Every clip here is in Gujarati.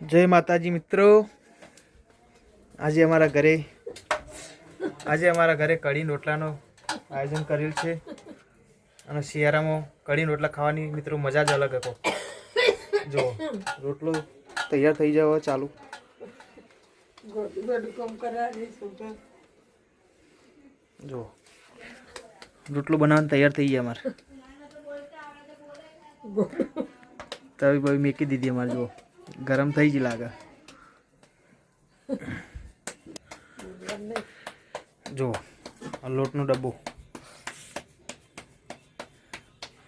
જય માતાજી મિત્રો. આજે અમારા ઘરે, આજે અમારા ઘરે કઢી રોટલાનો આયોજન કરેલ છે. અને શિયાળામાં કઢી રોટલા ખાવાની મિત્રો મજા જ અલગ હતો. જો, રોટલો તૈયાર થઈ જાવ ચાલુ. જો, રોટલો બનાવવાનું તૈયાર થઈ ગયા અમારે. તવી બવી મેકી દીધી અમારે જો ગરમ થઈ જ લાગે. જો આ લોટનો ડબ્બો.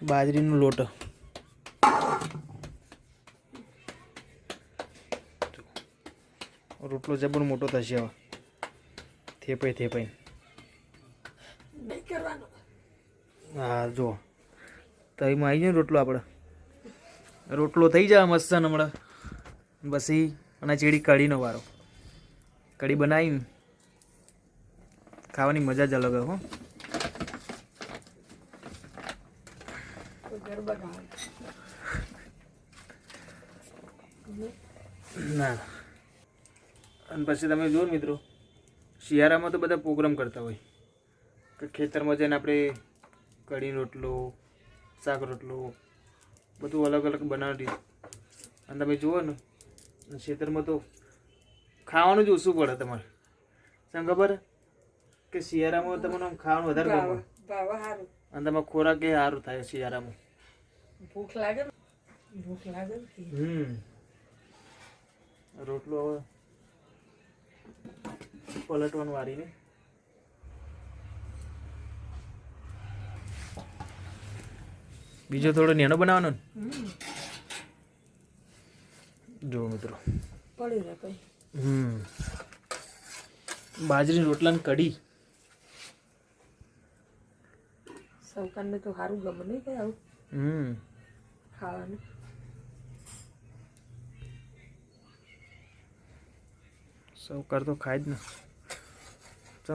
બાજરીનો લોટ. રોટલો જબર મોટો થશે હવે. થેપાઈ થેપાઈ. હા જો તવીમાં આવી જાય રોટલો આપણે રોટલો થઈ જાય મસ્ત હમણાં. પછી અને ચીડી કઢીનો વારો. કઢી બનાવીને ખાવાની મજા જ અલગ હો. ના. અને પછી તમે જુઓ મિત્રો, શિયાળામાં તો બધા પ્રોગ્રામ કરતા હોય. કે ખેતરમાં જઈને આપણે કઢી રોટલો, શાક રોટલો, બધું અલગ અલગ બનાવી અને તમે જુઓ ને ખેતરમાં તો ખાવાનું જ ઓછું પડે તમારે. શું ખબર કે શિયાળામાં તમને આમ ખાવાનું વધારે ગમે? અને તમારે ખોરાક એ સારું થાય શિયાળામાં. ભૂખ લાગે ભૂખ લાગે હમ. રોટલો હવે પલટવાનું વારીને બીજો થોડો નેનો બનાવવાનો ને હમ જો મિત્રો પડી રહે પછી હમ બાજરી રોટલા ને કઢી. સૌકાનને તો સારું ગમે નહીં કઈ આવું. હમ. ખાવાનું. સૌકાર તો ખાય જ ને.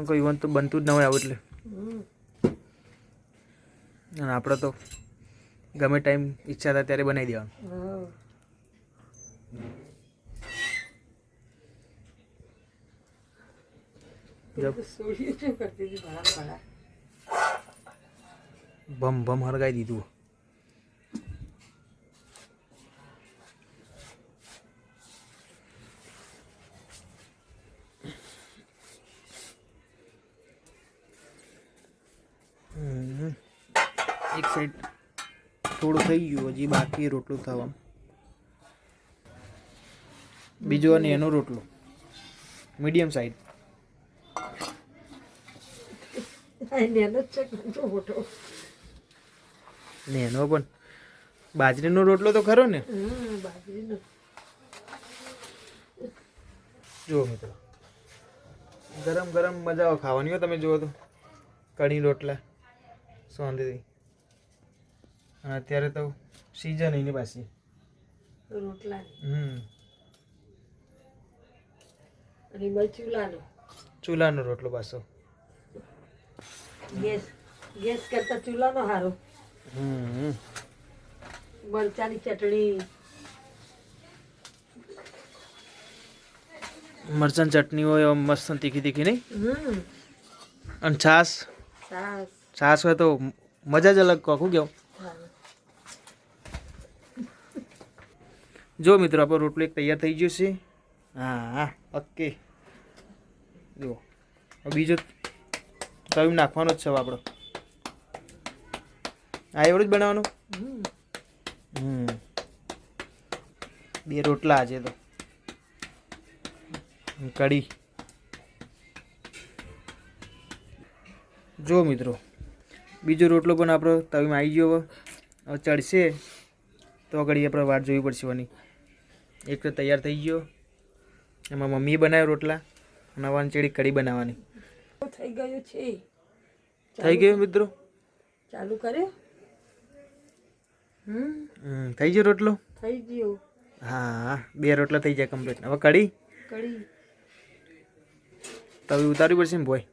કોઈ ઇવન તો બનતું જ ના હોય આવું એટલે. હમ. અને આપણે તો ગમે ટાઈમ ઈચ્છા થાય ત્યારે બનાવી દેવાનું. હા बम बम हर गई દીધું એક સાઈડ થોડું થઈ ગયું હજી બાકી રોટલું થવા. બીજો અને એનો રોટલો. મીડિયમ સાઈડ નેનો છે મોટો. નેનો પણ. બાજરીનો રોટલો તો ખરો ને? બાજરીનો. જુઓ મિત્રો. ગરમ ગરમ મજા આવે ખાવાની હો તમે જુઓ તો. કઢી રોટલા શાંતિથી અને અત્યારે તો સિઝન એની પાછી. રોટલા હમ. અને ચૂલાનો. ચૂલાનો રોટલો પાછો. ગેસ ગેસ કરતા ચૂલાનો હારો. હમ. મરચાની ચટણી. મરચાં ચટણી હોય મસ્ત તીખી તીખી નહીં? અને છાસ છાસ છાશ હોય તો મજા જ અલગ કોકું કેવું? જો મિત્રો આપણો રોટલો એક તૈયાર થઈ ગયો છે. હા હા. ઓકે. જુઓ. બીજો તવી નાખવાનો જ છે આપણો. આ એવડું જ બનાવવાનું? હમ. બે રોટલા આજે તો. કઢી. જો મિત્રો, બીજો રોટલો પણ આપણો તવીમાં આવી ગયો હવે. ચડશે. તો આગળ આપણે વાટ જોવી પડશે વાની. એક તો તૈયાર થઈ ગયો. એમાં મમ્મીએ બનાવ્યો રોટલા. અને હવે ચેડી કઢી બનાવવાની. થઈ ગયું છે. થઈ ગયો મિત્રો? ચાલુ કર્યો? હમ. થઈ ગયો રોટલો? થઈ ગયો. હા હા બે રોટલા થઈ જાય કમ્પ્લીટ હવે કઢી? કઢી. તવી ઉતારવી પડશે ને ભાઈ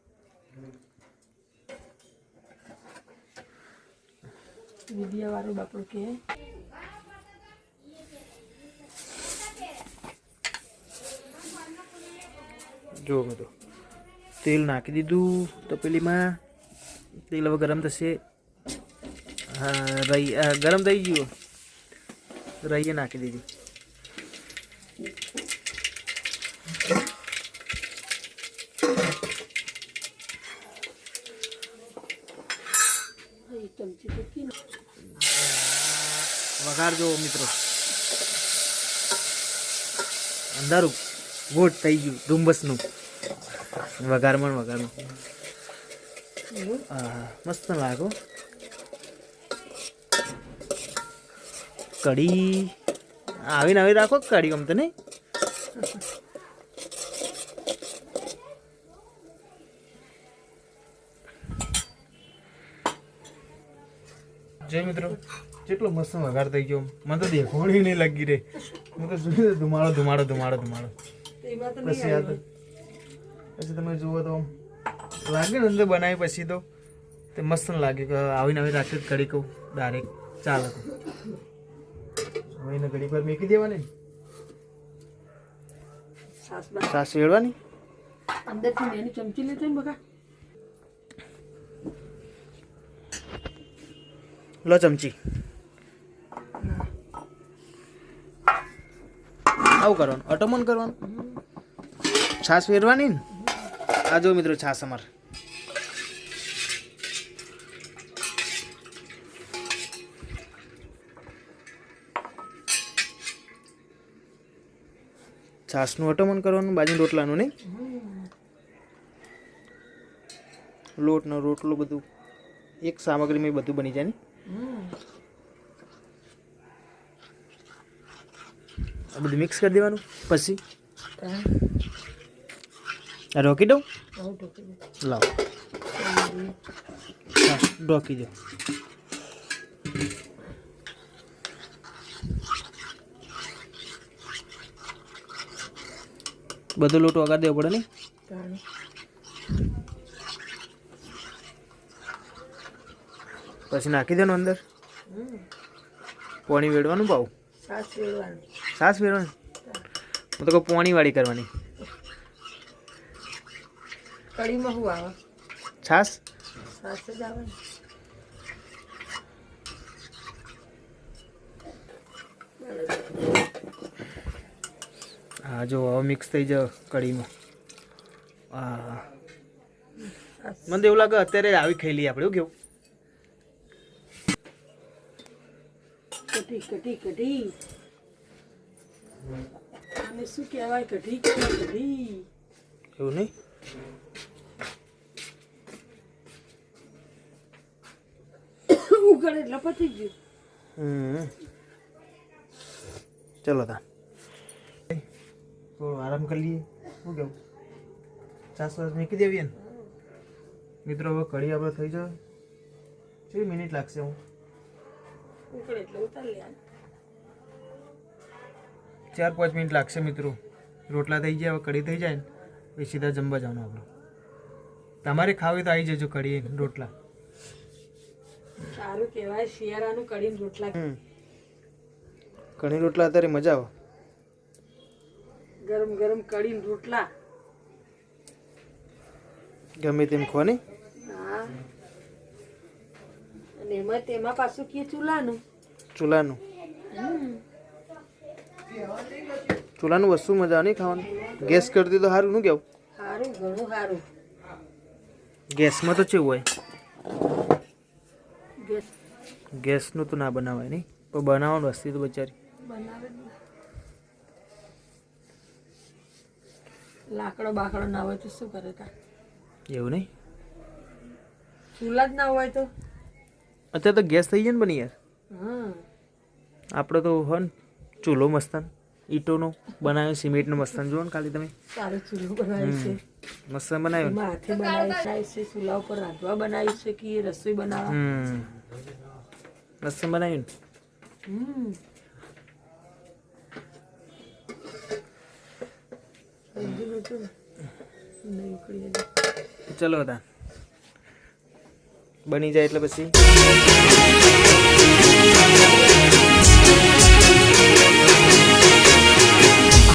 વિદ્યા વાળું બાપડું કે. જો મિત્રો. તેલ નાખી દીધું તપેલીમાં તેલ હવે ગરમ થશે. હા રહી ગરમ થઈ ગયું. રહીએ નાખી દીધી. વઘાર જો મિત્રો. અંધારું ગોટ થઈ ગયું, ડુંબસનું. વઘારમાં પણ વઘારમાં. હા મસ્ત લાગો કઢી આવીને આવી રાખો કઢી ગમતો નહીં? જય મિત્રો. કેટલો મસ્ત વઘાર થઈ ગયો. મને તો દેખોણી નહીં લાગી રે હું તો જોયું ધુમાડો ધુમાડો ધુમાડો ધુમાડો. બસ યાદ પછી તમે જુઓ તો લાગે ને અંદર બનાવી પછી તો તે મસ્ત લાગે. કે આવીને આવી રાખી કરી કહું ડાયરેક્ટ ચાલે તો. હવે એને ઘડી પર મેકી દેવાની. સાસ બા અંદરથી મેની ચમચી લેતો ને બકા. લો ચમચી. આવું કરવાનું. અટમન કરવાનું? છાશ ફેરવાની ને? આ જો મિત્રો છાશ અમાર. છાશનું અટમન કરવાનું બાજુ રોટલાનું નહીં? લોટ ને રોટલો બધું, એક સામગ્રીમાં બધું બની જાય ને? બધું મિક્સ કરી દેવાનું, પછી? રોકી દઉં? લાવ. ઢોકી રોકી દો બધો લોટો વગાડ દેવો પડે નહીં પછી નાખી દેવાનું અંદર? પોણી વેડવાનું ભાવ? સાસ વેડવાનું. સાસ વેડવાની? હું. તો કહું પોણી વાળી કરવાની. કઢીમાં શું આવે? છાસ છાસ જ આવે હા જો હવે મિક્સ થઈ જાવ કઢીમાં. હા મને એવું લાગે અત્યારે આવી ખાઈ લઈએ આપણે એવું કેવું? કઢી કઢી કઢી. આને શું કહેવાય? કઢી કઢી. એવું નહીં? એટલે પતી ગયું. ચલો તા. થોડો આરામ કરી લઈએ. શું કેવું? ચાસ વાસ મૂકી દેવીએ ને મિત્રો હવે કઢી આપણે થઈ જાય કેટલી મિનિટ લાગશે હું? ઉકળે એટલે ઉતારી ચાર પાંચ મિનિટ લાગશે મિત્રો. રોટલા થઈ જાય હવે કઢી થઈ જાય ને પછી સીધા જમવા જવાનું આપણે. તમારે ખાવી તો આવી જજો કઢી રોટલા. સારું કહેવાય શિયાળાનું કઢીને રોટલા કઢી રોટલા અત્યારે મજા આવે. ગરમ ગરમ કઢીને રોટલા. ગમે તેમ ખોની હા. અને એમાં તેમાં પાછું કે ચૂલાનું. ચૂલાનું. ચૂલાનું વસ્તુ મજા નહીં ખાવાનું? ગેસ કરતી તો સારું શું કેવું? સારું ઘણું સારું ગેસમાં તો કેવું હોય? ગેસનું તો ના બનાવાય નહીં. પણ બનાવવાનું વસ્તી તો બચારી. બનાવે લાકડો બાકડો ના હોય તો શું કરે તા? એવું નહીં? ચૂલા જ ના હોય તો? અત્યારે તો ગેસ થઈ જાય ને બની યાર. હા. આપણે તો હો ચૂલો મસ્તાન. ઈંટોનો બનાવ્યો સિમેન્ટનો મસ્તન. જુઓ ને ખાલી તમે. સારો ચૂલો બનાવ્યું છે. મસ્તન બનાવ્યો હાથે બનાવી છે ચૂલા ઉપર રાંધવા બનાવ્યું છે કે રસોઈ બનાવવા? મસ્તન બનાવ્યું. ચલો તા. બની જાય એટલે પછી.